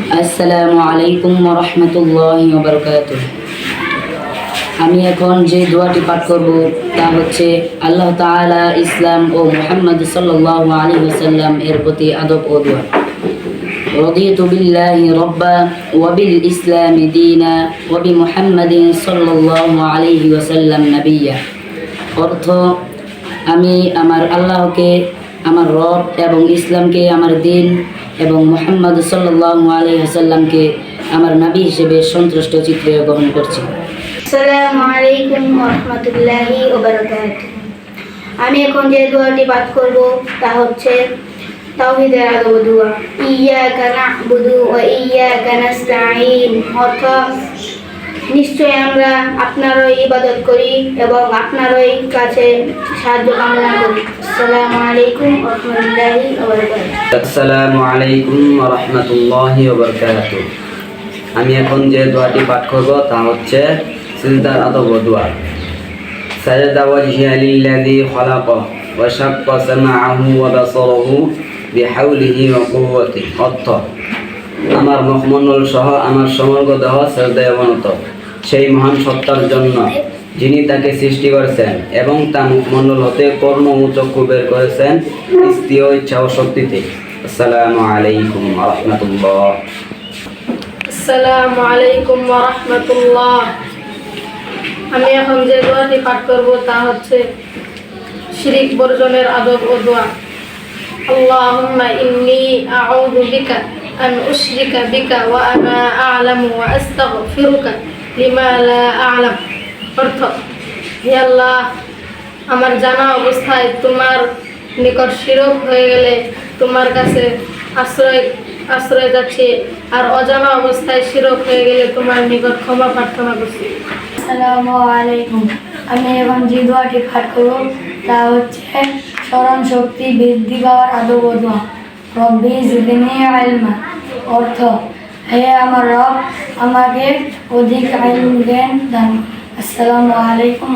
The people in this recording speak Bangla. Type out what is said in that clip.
আসসালামু আলাইকুম রহমতুল্লাহ বরকাত আমি এখন যে দোয়াটি পাঠ করব তা হচ্ছে আল্লাহ তাআলা ইসলাম ও মুহাম্মদ সাল্লাল্লাহু আলাইহি ওয়াসাল্লাম এর প্রতি আদব ও দোয়া رضيت بالله ربا وبالإسلام دينا وبمحمد صلى الله عليه وسلم نبيا অর্থ আমি আমার আল্লাহকে আমার রব এবং ইসলামকে আমার দিন এবং মোহাম্মদ সাল্লাল্লাহু আলাইহি ওয়াসাল্লামকে আমার নবী হিসেবে সন্তুষ্ট চিত্রে গ্রহণ করছি। আমি এখন যে দোয়াটি পাঠ করব, তা হচ্ছে তাওহীদের আদব দোয়া। ইয়াকা না'বুদু ওয়া ইয়াকা নাস্তাঈন অর্থ নিশ্চয় আমরা আপনারই ইবাদত করি এবং আপনারই কাছে সাহায্য কামনা করি। আসসালামু আলাইকুম রহমতুল্লাহি আসসালামু আলাইকুম রহমতুল্লাহ আমি এখন যে দোয়াটি পাঠ করব তা হচ্ছে সিজদার আদব দোয়া। সাজদা ওয়াজহিয়া লিল্লাযী খালাক ওয়া শাক্কা সামাআহু ওয়া বাসারাহু বিহাউলিহি ওয়া কুওয়াতিহি। অর্থ আমার মুখমণ্ডল সহ আমার সমগ্র দেহ শ্রদ্ধায় অবনত সেই মহান সত্তার জন্য যিনি তাকে সৃষ্টি করেছেন এবং তা মুখমণ্ডল হতে কর্ণ ও চক্ষু বের করেছেন, স্ত্রীয় ইচ্ছা ও শক্তিতে। আসসালামু আলাইকুম রহমতুল্লাহ আসসালামু আলাইকুম রাহমাতুল্লাহ আমি এখন যে দোয়াটি পাঠ করব তা হচ্ছে শিরিক বর্জনের আদব ও দোয়া। আল্লাহুম্মা ইন্নী আউযু বিকা বিকা ওয়া আনা আ'লামু ওয়া আস্তাগফিরুকা লিমা লা আ'লাম অর্থ, হে আল্লাহ, আমার জানা অবস্থায় তোমার নিকট শিরক হয়ে গেলে তোমার কাছে আশ্রয় আশ্রয় যাচ্ছে, আর অজানা অবস্থায় শিরক হয়ে গেলে তোমার নিকট ক্ষমা প্রার্থনা করছি। আসসালামু আলাইকুম। আমি এখন যে দোয়াটি পাঠ করব, তা হচ্ছে স্মরণ শক্তি বৃদ্ধি পাওয়ার আদব ও দোয়া। রব্বি জিদনি আলমা অর্থ হে আমার রব আমাকে অধিক আইন জ্ঞান দান আসসালামু আলাইকুম।